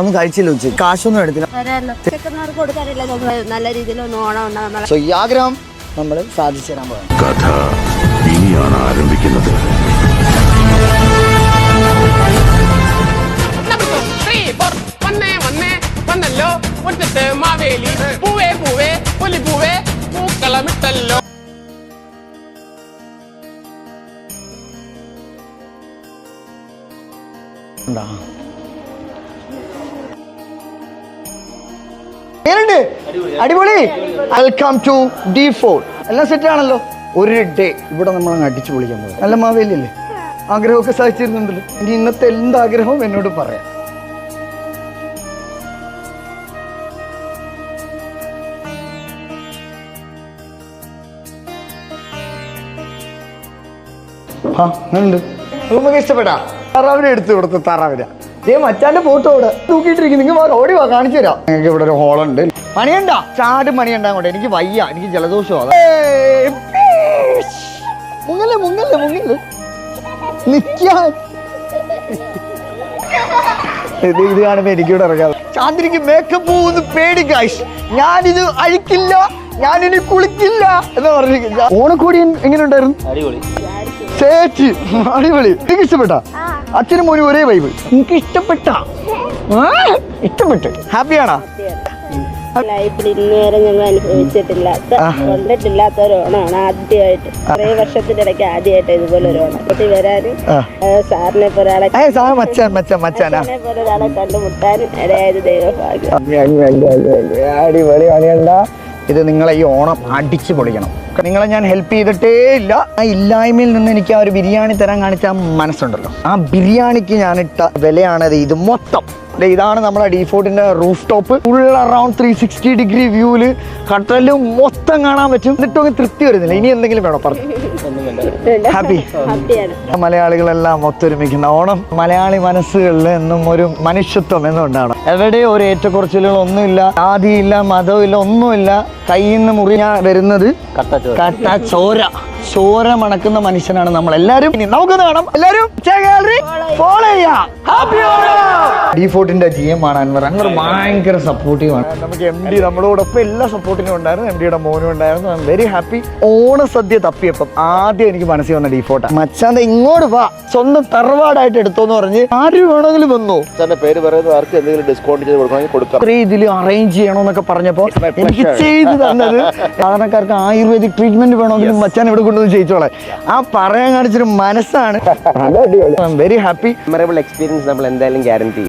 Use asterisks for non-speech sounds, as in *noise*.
ഒന്നും കഴിച്ചില്ല ഉച്ച കാശൊന്നും എടുത്തില്ല. നല്ല രീതിയിൽ ഓണം ഉണ്ട് നമ്മളെ സോ ഈ ആഗ്രഹം നമ്മൾ സാധിച്ചു തരാൻ പോകാം കഥ ഇനിയാണ് ആരംഭിക്കുന്നത്. മാവേലി. പൂവേ പൂവേ പുലി പൂവേ പൂക്കളമിട്ടല്ലോ. ഉണ്ടാ. എങ്ങനെയുണ്ട് അടിപൊളി. വെൽക്കം ടു ഡി ഫോർ എല്ലാം സെറ്റ് ആണല്ലോ. ഒരു ഡേ ഇവിടെ നമ്മൾ അങ്ങ് അടിച്ചു പൊളിക്കാൻ പോകും നല്ല മാവേലിയല്ലേ? ആഗ്രഹമൊക്കെ സാധിച്ചിരുന്നുണ്ടല്ലോ ഇനി ഇന്നത്തെ എന്ത് ആഗ്രഹവും എന്നോട് പറയാം. ആ ഉണ്ട് റൂമൊക്കെ ഇഷ്ടപ്പെട്ടാ താറാവിനെ എടുത്തു കൊടുത്ത താറാവിന. ഏ മച്ചാന്റെ ഫോട്ടോ ഇവിടെ തൂക്കിയിട്ടിരിക്കും നിങ്ങൾ വാ, ഓടി വാ കാണിച്ചു തരാം. നിങ്ങൾക്ക് ഇവിടെ ഒരു ഹോളുണ്ട് മണിയണ്ട ചാട് മണിയണ്ട അങ്ങോട്ട്. എനിക്ക് വയ്യ. എനിക്ക് ജലദോഷമാണ് മുങ്ങല്ലേ മുങ്ങല്ലേ മുങ്ങല്ലേ നിക്കാൻ ഇത് ഇത് കാണുമ്പോ എനിക്കിവിടെ ഇറങ്ങാം. ചാന്ദ്രിക്ക് മേക്കപ്പ് പോകുന്നു പേടി ഗൈസ് ഞാനിത് അഴിക്കില്ല. ഞാനിനി കുളിക്കില്ല. എന്ന് പറഞ്ഞിരിക്കും ഓണക്കോടി എങ്ങനെ ഉണ്ടായിരുന്നു? അടിപൊളി. അടിപൊളി. എനിക്ക് ഇഷ്ടപ്പെട്ട? അച്ഛനും മോനും ഒരേ വൈബ് എനിക്ക് ഇഷ്ടപ്പെട്ട ഇഷ്ടപ്പെട്ടു. ഹാപ്പിയാണോ? ലൈഫിൽ ഞങ്ങൾ അനുഭവിച്ചിട്ടില്ലാത്ത കണ്ടിട്ടില്ലാത്ത ഒരു ഓണമാണ് ആദ്യമായിട്ട്. കുറേ വർഷത്തിന്റെ ഇടയ്ക്ക് ആദ്യമായിട്ട് ഇതുപോലെ ഒരു ഓണം കുട്ടി സാറിനെ പോലെ ഒരാളെ പോലെ കണ്ടുമുട്ടാനും ഇടയായത് ദൈവഭാഗ്യം. അടിപൊളി ഇത് നിങ്ങളെ ഈ ഓണം അടിച്ചു പൊളിക്കണം. നിങ്ങളെ ഞാൻ ഹെൽപ്പ് ചെയ്തിട്ടേ ഇല്ല. ആ ഇല്ലായ്മയിൽ നിന്ന് എനിക്ക് ആ ഒരു ബിരിയാണി തരാൻ കാണിച്ച മനസ്സുണ്ടല്ലോ. ആ ബിരിയാണിക്ക് ഞാൻ ഇട്ട വിലയാണത് ഇത് മൊത്തം. ഇതാണ് നമ്മുടെ ഡീഫോർട്ടിന്റെ roof top full around three sixty degree വ്യൂൽ കട്ടലും മൊത്തം കാണാൻ പറ്റും. എന്നിട്ടും തൃപ്തി വരുന്നില്ല. ഇനി എന്തെങ്കിലും വേണോ? പറഞ്ഞു. ഹാപ്പി മലയാളികളെല്ലാം ഒത്തൊരുമിക്കുന്ന ഓണം മലയാളി മനസ്സുകളിൽ എന്നും ഒരു മനുഷ്യത്വം എന്നുണ്ടാണ് എവിടെയും ഒരു ഏറ്റക്കുറച്ചിലുകൾ ഒന്നുമില്ല ജാതിയില്ല മതമില്ല ഒന്നുമില്ല കയ്യിൽ നിന്ന് മുറിഞ്ഞ വരുന്നത് കട്ട ചോര. ചോര മണക്കുന്ന മനുഷ്യനാണ് നമ്മൾ എല്ലാരും ഇനി നമുക്കൊന്ന് കാണാം. എല്ലാരും ഫോളോ ചെയ്യാം. ഹാപ്പി ഡി ഫോർട്ടിന്റെ ജി എം ആണ് അൻവർ. അൻവർ ഭയങ്കര സപ്പോർട്ടീവ് ആണ്. നമുക്ക് എം ഡി നമ്മളോടൊപ്പം എല്ലാ സപ്പോർട്ടിനും ഉണ്ടായിരുന്നു. എം ഡിയുടെ മോനും ഉണ്ടായിരുന്നു. ഐ എം വെരി ഹാപ്പി ഓണസദ്യ തപ്പിയപ്പം ആദ്യം എനിക്ക് മനസ്സിൽ വന്ന ഡിഫോർട്ട് മച്ചാന്ത ഇങ്ങോട്ട് വാ. സ്വന്തം തറവാടായിട്ട് എടുത്തോന്ന് പറഞ്ഞ് ആര് വേണമെങ്കിലും വന്നു? പേര് പറയുന്നത് ആർക്ക് എന്തെങ്കിലും ഡിസ്കൗണ്ട് ചെയ്ത് കൊടുക്കണമെങ്കിൽ കൊടുക്കാം. ഇതിൽ അറേഞ്ച് ചെയ്യണമെന്നൊക്കെ പറഞ്ഞപ്പോ എനിക്ക് ചെയ്തു തന്നത് *laughs* സാധാരണക്കാർക്ക് ആയുർവേദിക് ട്രീറ്റ്മെന്റ് വേണമെങ്കിലും മച്ചാൻ ഇവിടെ കൊണ്ടുവന്ന് ചെയ്യിച്ചോളെ ആ പറയാൻ കാണിച്ചൊരു മനസ്സാണ്. വെരി ഹാപ്പി മെമ്മറബിൾ എക്സ്പീരിയൻസ് നമ്മൾ എന്തായാലും ഗ്യാരണ്ടി